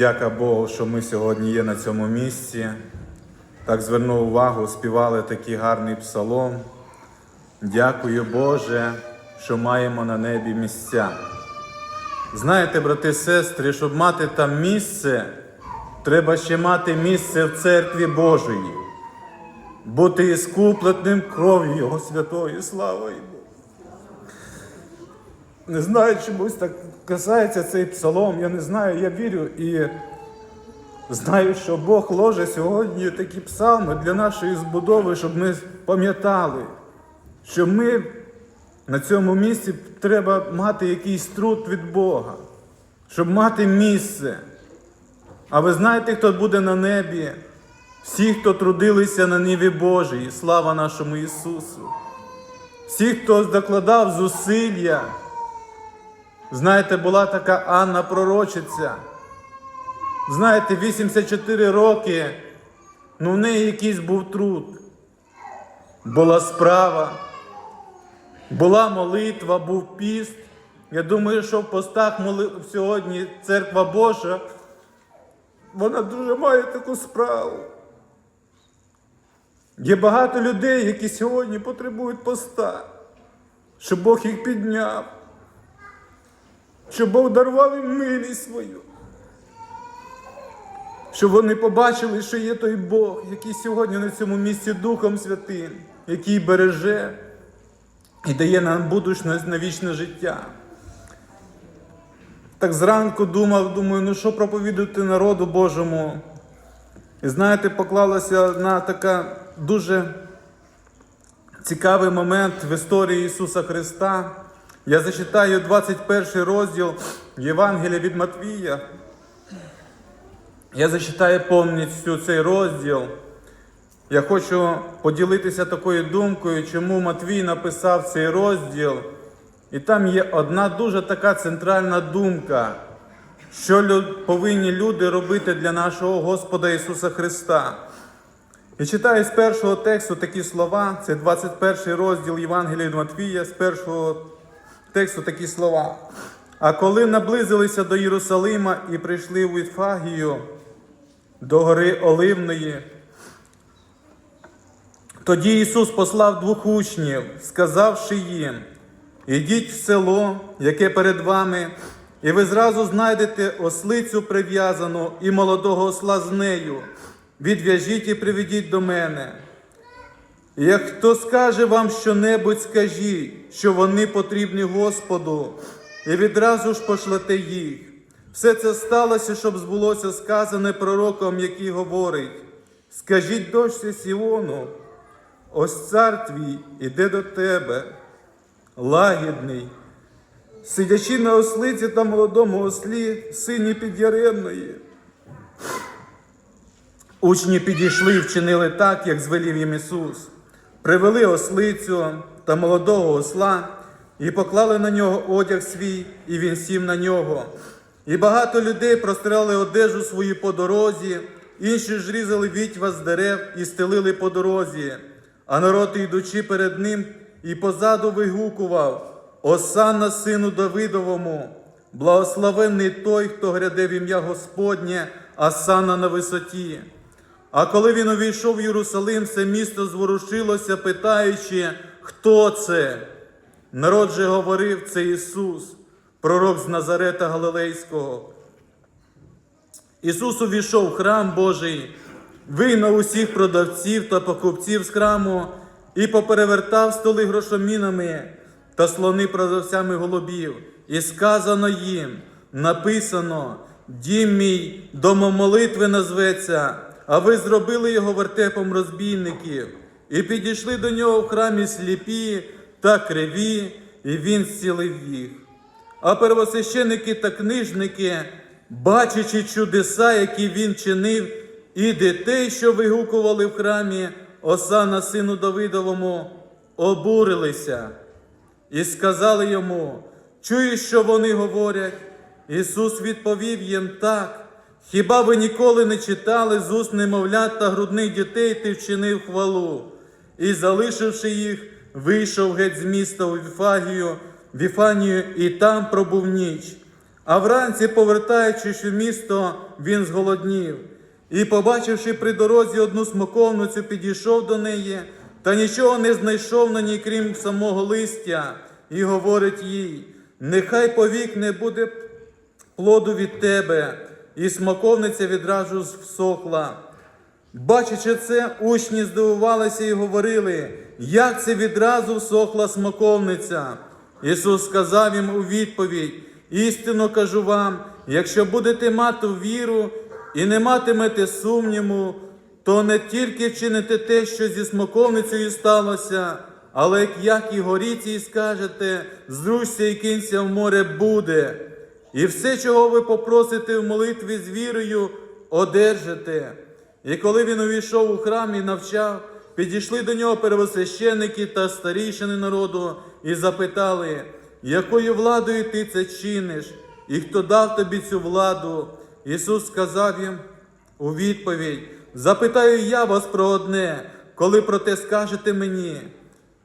Дяка Богу, що ми сьогодні є на цьому місці. Так звернув увагу, співали такий гарний псалом. Дякую, Боже, що маємо на небі місця. Знаєте, брати і сестри, щоб мати там місце, треба ще мати місце в церкві Божої, бути іскупленим кров'ю Його святої слава йому. Не знаю, чомусь так касається цей псалом, я не знаю, я вірю і знаю, що Бог ложе сьогодні такі псалми для нашої збудови, щоб ми пам'ятали, що ми на цьому місці треба мати якийсь труд від Бога, щоб мати місце. А ви знаєте, хто буде на небі? Всі, хто трудилися на ниві Божій, слава нашому Ісусу. Всі, хто докладав зусилля. Знаєте, була така Анна пророчиця. Знаєте, 84 роки, ну в неї якийсь був труд. Була справа, була молитва, був піст. Я думаю, що в постах моли... сьогодні церква Божа, вона дуже має таку справу. Є багато людей, які сьогодні потребують поста, щоб Бог їх підняв, щоб Бог дарував їм милість свою. Щоб вони побачили, що є той Бог, який сьогодні на цьому місці Духом Святим, який береже і дає нам будучність на вічне життя. Так зранку думав, думаю, ну що проповідувати народу Божому. І знаєте, поклалася на така дуже цікавий момент в історії Ісуса Христа. Я зачитаю 21 розділ Євангелія від Матвія. Я зачитаю повністю цей розділ. Я хочу поділитися такою думкою, чому Матвій написав цей розділ. І там є одна дуже така центральна думка, що повинні люди робити для нашого Господа Ісуса Христа. І читаю з першого тексту такі слова, це 21 розділ Євангелія від Матвія, з першого тексту такі слова. А коли наблизилися до Єрусалима і прийшли в Іфагію, до гори Оливної, тоді Ісус послав двох учнів, сказавши їм: Ідіть в село, яке перед вами, і ви зразу знайдете ослицю прив'язану і молодого осла з нею. Відв'яжіть і приведіть до мене. Як хто скаже вам щонебудь, скажіть, що вони потрібні Господу, і відразу ж пошлете їх. Все це сталося, щоб збулося сказане пророком, який говорить: Скажіть дочці Сіону, ось цар твій іде до тебе, лагідний, сидячи на ослиці та молодому ослі, сині підяремної. Учні підійшли і вчинили так, як звелів їм Ісус. Привели ослицю та молодого осла і поклали на нього одяг свій, і він сів на нього. І багато людей простирали одежу свою по дорозі, інші ж різали вітьва з дерев і стелили по дорозі. А народ, йдучи перед ним, і позаду вигукував Осанна сину Давидовому, благословенний той, хто гряде в ім'я Господнє, Асана на висоті. А коли він увійшов в Єрусалим, все місто зворушилося, питаючи, хто це? Народ же говорив, це Ісус, пророк з Назарета Галилейського. Ісус увійшов в храм Божий, вигнав усіх продавців та покупців з храму і поперевертав столи грошомінами та слони продавцями голубів. І сказано їм, написано, дім мій домом назветься, а ви зробили його вертепом розбійників. І підійшли до нього в храмі сліпі та криві, і він зцілив їх. А первосвященники та книжники, бачачи чудеса, які він чинив, і дітей, що вигукували в храмі Осана сину Давидовому, обурилися і сказали йому, чуєш, що вони говорять? Ісус відповів їм так. Хіба ви ніколи не читали з уст немовлят та грудних дітей ти вчинив хвалу? І, залишивши їх, вийшов геть з міста у Віфагію Віфанію і там пробув ніч. А вранці, повертаючись у місто, він зголоднів. І, побачивши при дорозі одну смоковницю, підійшов до неї, та нічого не знайшов на ній, крім самого листя, і говорить їй: нехай повік не буде плоду від тебе, і смоковниця відразу всохла. Бачачи це, учні здивувалися і говорили, як це відразу всохла смоковниця. Ісус сказав їм у відповідь: істинно кажу вам, якщо будете мати віру і не матимете сумніву, то не тільки вчините те, що зі смоковницею сталося, але як і горіться, і скажете, зрушся і кинься в море буде. І все, чого ви попросите в молитві з вірою, одержите. І коли він увійшов у храм і навчав, підійшли до нього первосвященники та старішини народу і запитали, якою владою ти це чиниш, і хто дав тобі цю владу? Ісус сказав їм у відповідь: Запитаю я вас про одне, коли про те скажете мені,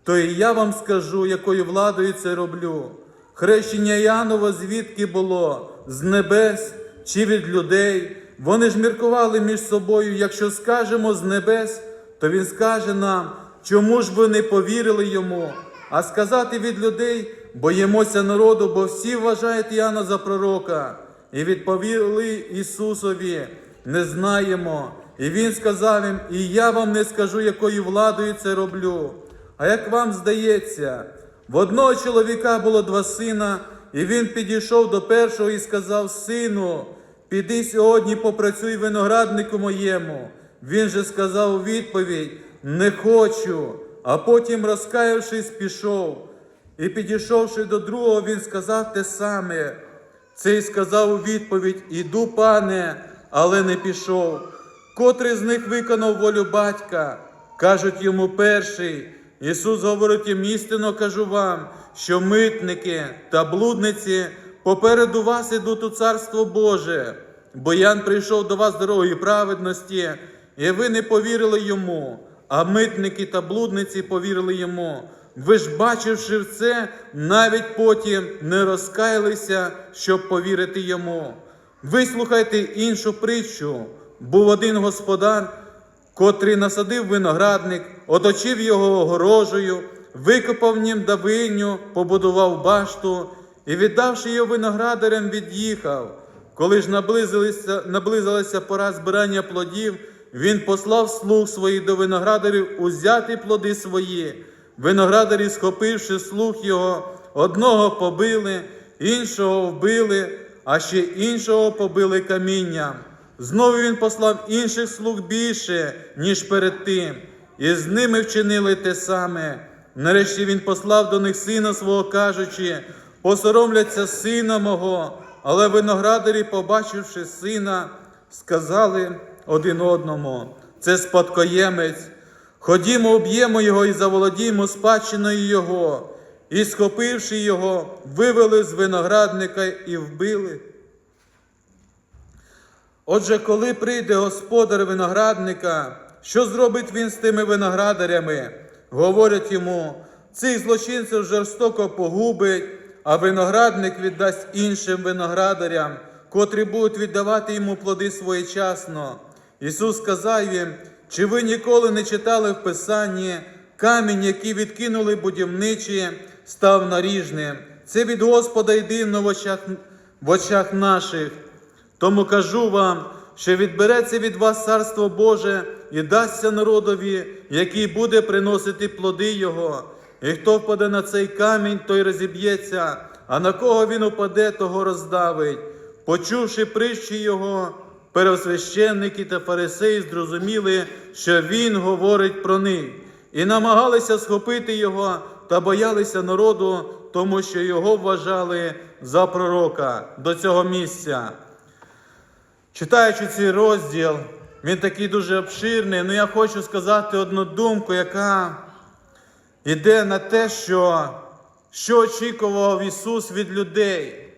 то і я вам скажу, якою владою це роблю. Хрещення Іоаннова звідки було? З небес чи від людей? Вони ж міркували між собою, якщо скажемо з небес, то він скаже нам, чому ж ви не повірили йому? А сказати від людей боїмося народу, бо всі вважають Іоанна за пророка. І відповіли Ісусові, не знаємо. І Він сказав їм, і я вам не скажу, якою владою це роблю. А як вам здається, в одного чоловіка було два сина, і він підійшов до першого і сказав: Сину, піди сьогодні попрацюй винограднику моєму. Він же сказав у відповідь: Не хочу. А потім, розкаявшись, пішов. І підійшовши до другого, він сказав те саме. Цей сказав у відповідь: Іду, пане, але не пішов. Котрий з них виконав волю батька, кажуть йому перший. Ісус говорить їм істинно кажу вам, що митники та блудниці попереду вас ідуть у Царство Боже, бо Ян прийшов до вас дорогою праведності, і ви не повірили йому, а митники та блудниці повірили йому. Ви ж, бачивши це, навіть потім не розкаялися, щоб повірити йому. Вислухайте іншу притчу. Був один господар, котрий насадив виноградник, оточив його огорожею, викопав нім давиню, побудував башту і, віддавши його виноградарям, від'їхав. Коли ж наблизилася, пора збирання плодів, він послав слуг своїх до виноградарів узяти плоди свої. Виноградарі, схопивши слух його, одного побили, іншого вбили, а ще іншого побили камінням. Знову він послав інших слуг більше, ніж перед тим, і з ними вчинили те саме. Нарешті він послав до них сина свого, кажучи, посоромляться сина мого, але виноградарі, побачивши сина, сказали один одному: це спадкоємець. Ходімо, об'ємо його і заволодіємо спадщиною його, і, схопивши його, вивели з виноградника і вбили. Отже, коли прийде господар виноградника, що зробить він з тими виноградарями? Говорять йому, цих злочинців жорстоко погубить, а виноградник віддасть іншим виноградарям, котрі будуть віддавати йому плоди своєчасно. Ісус сказав їм, чи ви ніколи не читали в Писанні камінь, який відкинули будівничі, став наріжним. Це від Господа очах, в очах наших. Тому кажу вам, що відбереться від вас царство Боже і дасться народові, який буде приносити плоди Його. І хто впаде на цей камінь, той розіб'ється, а на кого він упаде, того роздавить. Почувши притчі Його, первосвященники та фарисеї зрозуміли, що Він говорить про них, і намагалися схопити Його та боялися народу, тому що його вважали за пророка до цього місця. Читаючи цей розділ, він такий дуже обширний, але я хочу сказати одну думку, яка йде на те, що, що очікував Ісус від людей,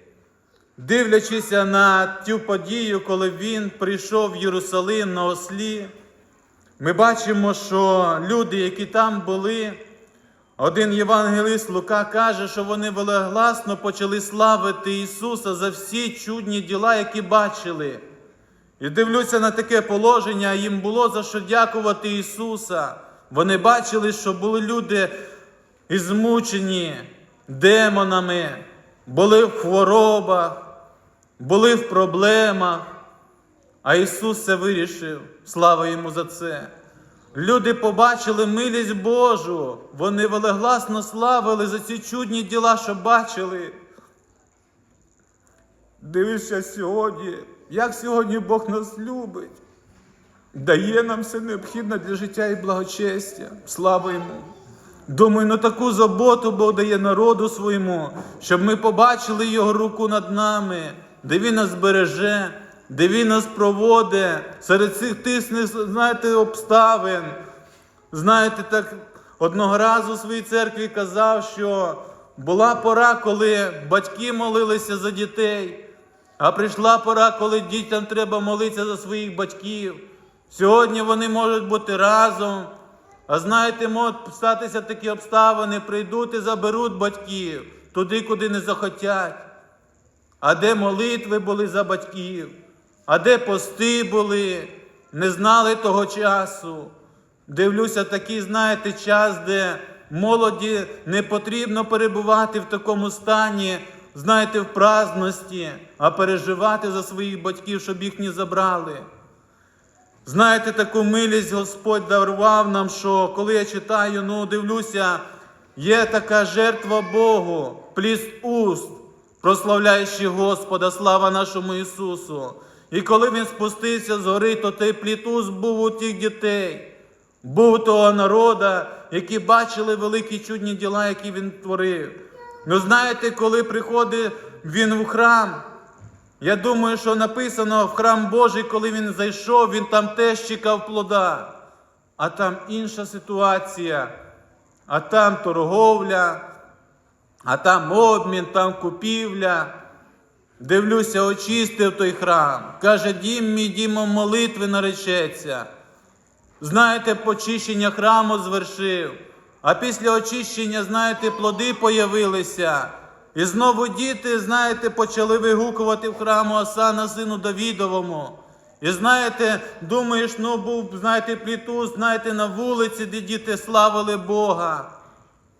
дивлячись на ту подію, коли Він прийшов в Єрусалим на ослі, ми бачимо, що люди, які там були, Один євангелист Лука каже, що вони велегласно почали славити Ісуса за всі чудні діла, які бачили. І дивлюся на таке положення, їм було за що дякувати Ісуса. Вони бачили, що були люди і змучені демонами, були в хворобах, були в проблемах. А Ісус це вирішив. Слава йому за це. Люди побачили милість Божу. Вони велегласно славили за ці чудні діла, що бачили. Дивишся сьогодні, як сьогодні Бог нас любить, дає нам все необхідне для життя і благочестя. Слава йому. Думаю, на таку заботу Бог дає народу своєму, щоб ми побачили Його руку над нами, де Він нас береже, де Він нас проводить серед цих тисних, знаєте, обставин. Знаєте, так одного разу у своїй церкві казав, що була пора, коли батьки молилися за дітей, а прийшла пора, коли дітям треба молитися за своїх батьків. Сьогодні вони можуть бути разом. А знаєте, можуть статися такі обставини, прийдуть і заберуть батьків туди, куди не захотять. А де молитви були за батьків, а де пости були, не знали того часу. Дивлюся, такий, знаєте, час, де молоді не потрібно перебувати в такому стані, знаєте, в праздності, а переживати за своїх батьків, щоб їх не забрали. Знаєте, таку милість Господь дарував нам, що коли я читаю, ну дивлюся, є така жертва Богу, пліс уст, прославляючи Господа, слава нашому Ісусу. І коли Він спустився з гори, то той плід уст був у тих дітей, був того народа, які бачили великі чудні діла, які він творив. Ну знаєте, коли приходить він в храм, я думаю, що написано в храм Божий, коли він зайшов, він там теж чекав плода. А там інша ситуація, а там торговля, а там обмін, там купівля. Дивлюся, очистив той храм. Каже, дім мій дімом молитви наречеться. Знаєте, почищення храму звершив. А після очищення, знаєте, плоди появилися. І знову діти, знаєте, почали вигукувати в храму Асана сину Давідовому. І знаєте, думаєш, ну був, знаєте, пліту, знаєте, на вулиці, де діти славили Бога.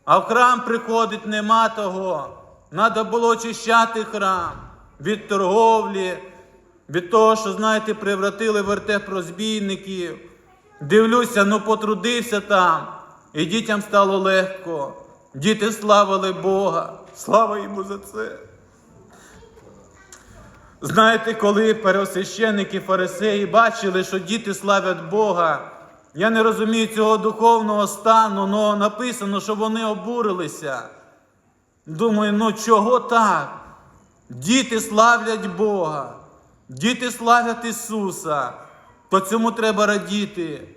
А в храм приходить нема того. Надо було очищати храм від торговлі, від того, що, знаєте, превратили вертеп розбійників. Дивлюся, ну потрудився там, і дітям стало легко. Діти славили Бога. Слава йому за це. Знаєте, коли пересвященники, фарисеї бачили, що діти славять Бога, я не розумію цього духовного стану, але написано, що вони обурилися. Думаю, ну чого так? Діти славлять Бога, діти славлять Ісуса, то цьому треба радіти.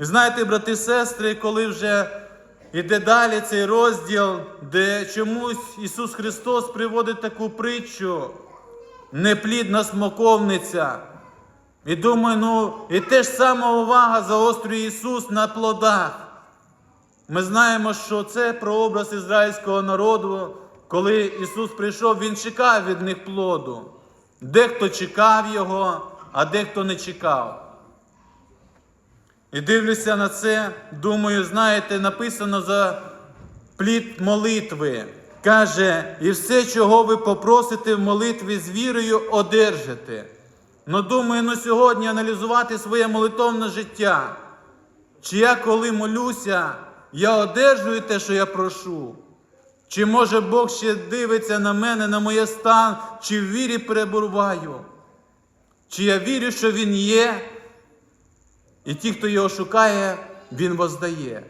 І знаєте, брати і сестри, коли вже йде далі цей розділ, де чомусь Ісус Христос приводить таку притчу, неплідна смоковниця. І думаю, ну, і те ж сама увага заострює Ісус на плодах. Ми знаємо, що це прообраз ізраїльського народу, коли Ісус прийшов, Він чекав від них плоду. Дехто чекав Його, а дехто не чекав. І дивлюся на це, думаю, знаєте, написано за плід молитви. Каже, і все, чого ви попросите в молитві з вірою, одержите. Ну, думаю, ну сьогодні аналізувати своє молитовне життя. Чи я коли молюся, я одержую те, що я прошу? Чи може Бог ще дивиться на мене, на моє стан, чи в вірі перебуваю? Чи я вірю, що Він є? І ті, хто його шукає, він воздає.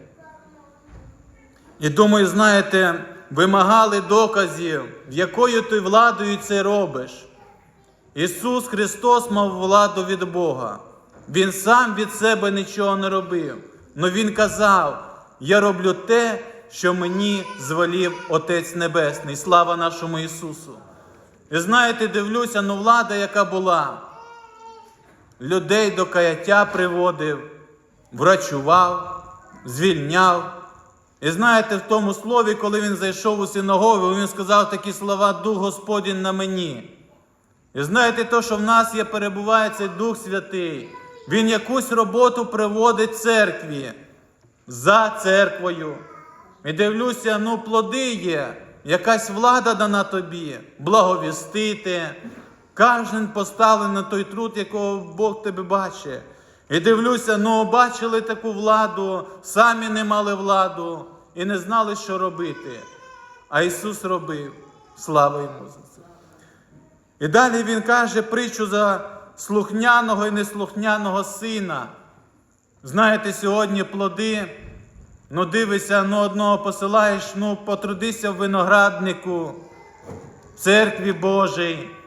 І думаю, знаєте, вимагали доказів, якою ти владою це робиш. Ісус Христос мав владу від Бога. Він сам від себе нічого не робив. Но Він казав: Я роблю те, що мені звелів Отець Небесний. Слава нашому Ісусу. І знаєте, дивлюся, ну влада, яка була людей до каяття приводив, врачував, звільняв. І знаєте, в тому слові, коли він зайшов у синагогу, він сказав такі слова Дух Господень на мені. І знаєте, то, що в нас є, перебуває цей Дух Святий, Він якусь роботу приводить церкві за церквою. І дивлюся, ну, плоди є, якась влада дана тобі, благовістити. Кожен поставлений на той труд, якого Бог тебе бачить. І дивлюся, ну бачили таку владу, самі не мали владу і не знали, що робити. А Ісус робив. Слава йому за це. І далі Він каже притчу за слухняного і неслухняного сина. Знаєте, сьогодні плоди, ну дивишся, ну одного посилаєш, ну потрудися в винограднику, в церкві Божій.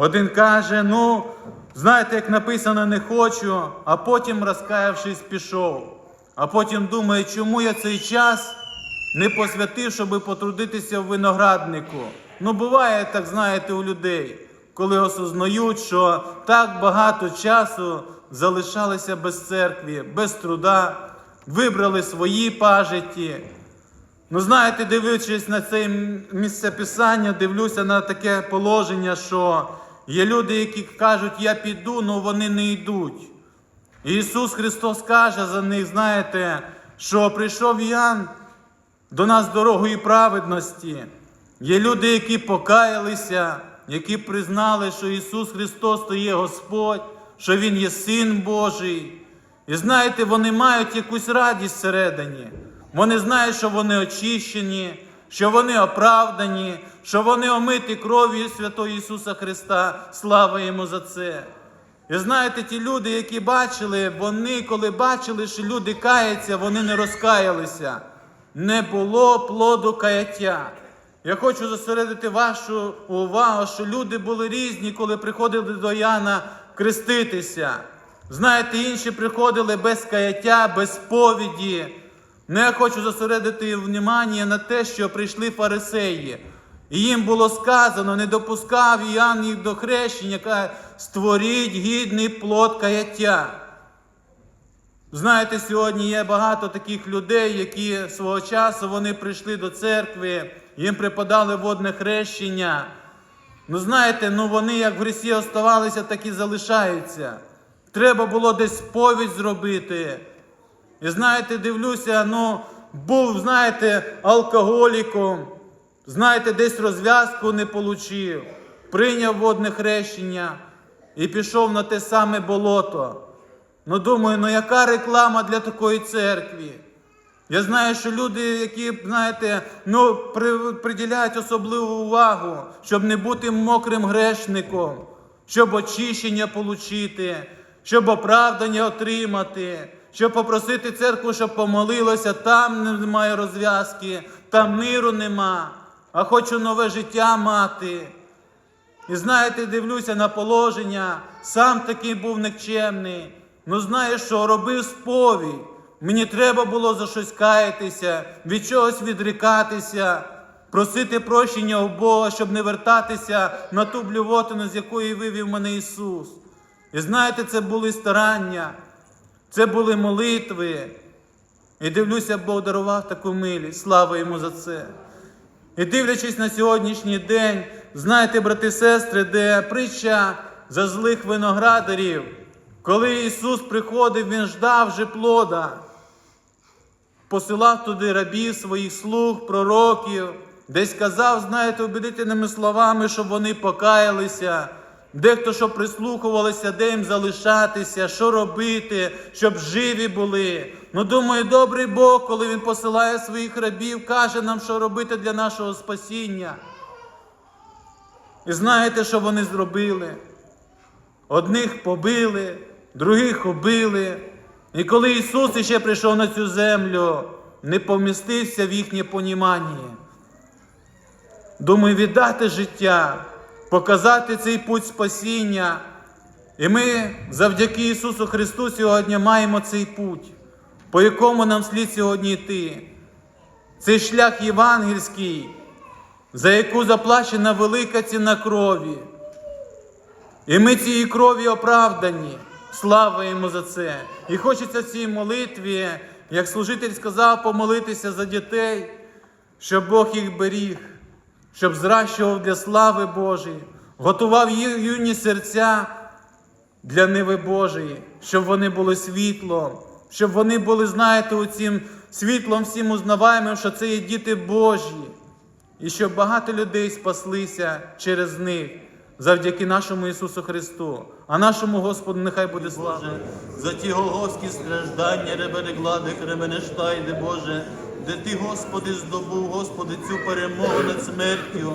Один каже, ну, знаєте, як написано, не хочу, а потім, розкаявшись, пішов. А потім думає, чому я цей час не посвятив, щоб потрудитися в винограднику. Ну, буває, так знаєте, у людей, коли осознають, що так багато часу залишалися без церкви, без труда, вибрали свої пажиті. Ну, знаєте, дивлячись на це місце писання, дивлюся на таке положення, що є люди, які кажуть, я піду, але вони не йдуть. І Ісус Христос каже за них, знаєте, що прийшов Ян до нас дорогою праведності. Є люди, які покаялися, які признали, що Ісус Христос то є Господь, що Він є Син Божий. І знаєте, вони мають якусь радість всередині. Вони знають, що вони очищені, що вони оправдані, що вони омиті кров'ю Святого Ісуса Христа. Слава йому за це. І знаєте, ті люди, які бачили, вони, коли бачили, що люди каються, вони не розкаялися. Не було плоду каяття. Я хочу зосередити вашу увагу, що люди були різні, коли приходили до Яна креститися. Знаєте, інші приходили без каяття, без сповіді. Я хочу зосередити внимання на те, що прийшли фарисеї. І їм було сказано, не допускав Іоанн їх до хрещення, каже, створіть гідний плод каяття. Знаєте, сьогодні є багато таких людей, які свого часу вони прийшли до церкви, їм преподали водне хрещення. Ну, знаєте, ну вони як в грісі оставалися, так і залишаються. Треба було десь сповідь зробити. І знаєте, дивлюся, ну, був, знаєте, алкоголіком, знаєте, десь розв'язку не получив, прийняв водне хрещення і пішов на те саме болото. Ну, думаю, ну яка реклама для такої церкви? Я знаю, що люди, які, знаєте, ну, приділяють особливу увагу, щоб не бути мокрим грешником, щоб очищення отримати, щоб оправдання отримати, щоб попросити церкву, щоб помолилася, там немає розв'язки, там миру нема, а хочу нове життя мати. І знаєте, дивлюся на положення, сам такий був никчемний. Ну знаєш що, робив сповідь. Мені треба було за щось каятися, від чогось відрікатися, просити прощення у Бога, щоб не вертатися на ту блювотину, з якої вивів мене Ісус. І знаєте, це були старання, це були молитви. І дивлюся, Бог дарував таку милість. Слава йому за це. І дивлячись на сьогоднішній день, знаєте, брати і сестри, де притча за злих виноградарів, коли Ісус приходив, Він ждав же плода, посилав туди рабів своїх слуг, пророків, десь казав, знаєте, убедительними словами, щоб вони покаялися. Дехто щоб прислухувалися, де їм залишатися, що робити, щоб живі були. Ну, думаю, добрий Бог, коли Він посилає своїх рабів, каже нам, що робити для нашого спасіння. І знаєте, що вони зробили? Одних побили, других убили. І коли Ісус іще прийшов на цю землю, не помістився в їхнє понімання. Думаю, віддати життя, показати цей путь спасіння. І ми завдяки Ісусу Христу сьогодні маємо цей путь, по якому нам слід сьогодні йти. Цей шлях євангельський, за яку заплачена велика ціна крові. І ми цієї крові оправдані. Слава йому за це. І хочеться цій молитві як служитель сказав, помолитися за дітей, щоб Бог їх беріг, щоб зращував для слави Божої, готував юні серця для Ниви Божої, щоб вони були світлом, щоб вони були, знаєте, оцім світлом всім узнаваємим, що це є діти Божі, і щоб багато людей спаслися через них завдяки нашому Ісусу Христу. А нашому Господу нехай буде слава. За ті голговські страждання, ребене гладих, ремене штайде, Боже, де Ти, Господи, здобув, Господи, цю перемогу над смертю,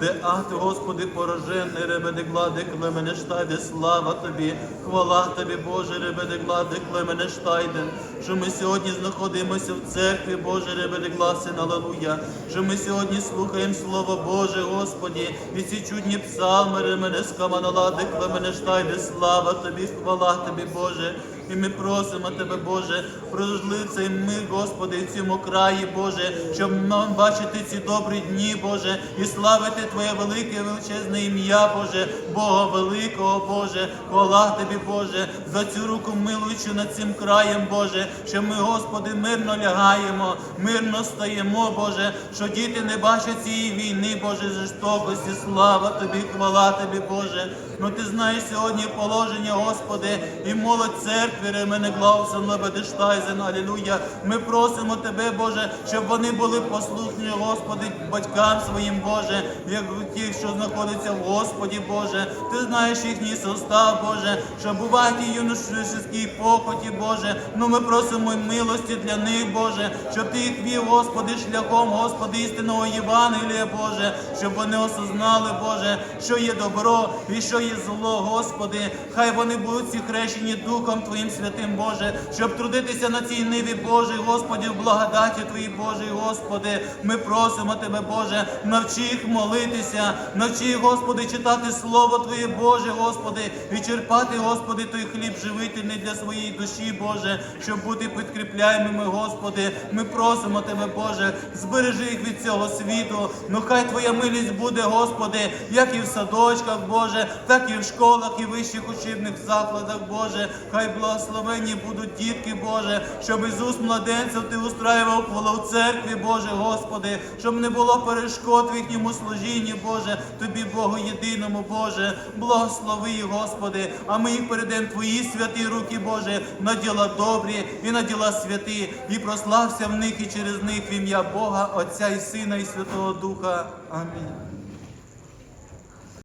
де ад, Господи, поражений, ребене гладих, лемене штайде, слава Тобі, хвала Тобі, Боже, ребене гладих, лемене штайде, що ми сьогодні знаходимося в церкві, Боже, ребене гласин, алелуя, що ми сьогодні слухаємо Слово Боже, Господі, і ці чудні псалми, ремене скаманаладих, лемене штайде, слава Тобі, хвала Тобі, Боже. І ми просимо Тебе, Боже, прожли цей мир, Господи, в цьому краї, Боже, щоб нам бачити ці добрі дні, Боже, і славити Твоє велике величезне ім'я, Боже, Бога великого, Боже, хвала Тобі, Боже, за цю руку милуючу над цим краєм, Боже, що ми, Господи, мирно лягаємо, мирно стаємо, Боже, що діти не бачать цієї війни, Боже, жорстокості, слава Тобі, хвала Тобі, Боже. Ну ти знаєш сьогодні положення, Господи, і молодь церкви, ремене Глаусен, Лебедештайзен, Алілуя. Ми просимо Тебе, Боже, щоб вони були послушні, Господи, батькам своїм, Боже, як ті, що знаходяться в Господі, Боже. Ти знаєш їхній состав, Боже, що бувають і юношеській похоті, Боже. Ну ми просимо милості для них, Боже, щоб Ти їх вів, Господи, шляхом, Господи, істинного Євангелія, Боже, щоб вони осознали, Боже, що є добро і що є зло, Господи. Хай вони будуть всі хрещені Духом Твоїм святим, Боже, щоб трудитися на цій ниві, Божій, Господи, в благодаті Твоїй, Божій, Господи. Ми просимо Тебе, Боже, навчи їх молитися, навчи Господи, читати Слово Твоє, Боже, Господи, і черпати, Господи, той хліб живительний для своєї душі, Боже, щоб бути підкріпляємими, Господи. Ми просимо Тебе, Боже, збережи їх від цього світу. Ну хай Твоя милість буде, Господи, як і в садочках, Боже, так і в школах і вищих учебних закладах, Боже. Хай благословені будуть дітки, Боже, щоб із уст младенців Ти устраював в церкві, Боже, Господи, щоб не було перешкод в їхньому служінні, Боже, Тобі, Богу єдиному, Боже, благослови, Господи, а ми їх перейдемо в Твої святі руки, Боже, на діла добрі і на діла святі, і прослався в них і через них в ім'я Бога, Отця і Сина, і Святого Духа. Амінь.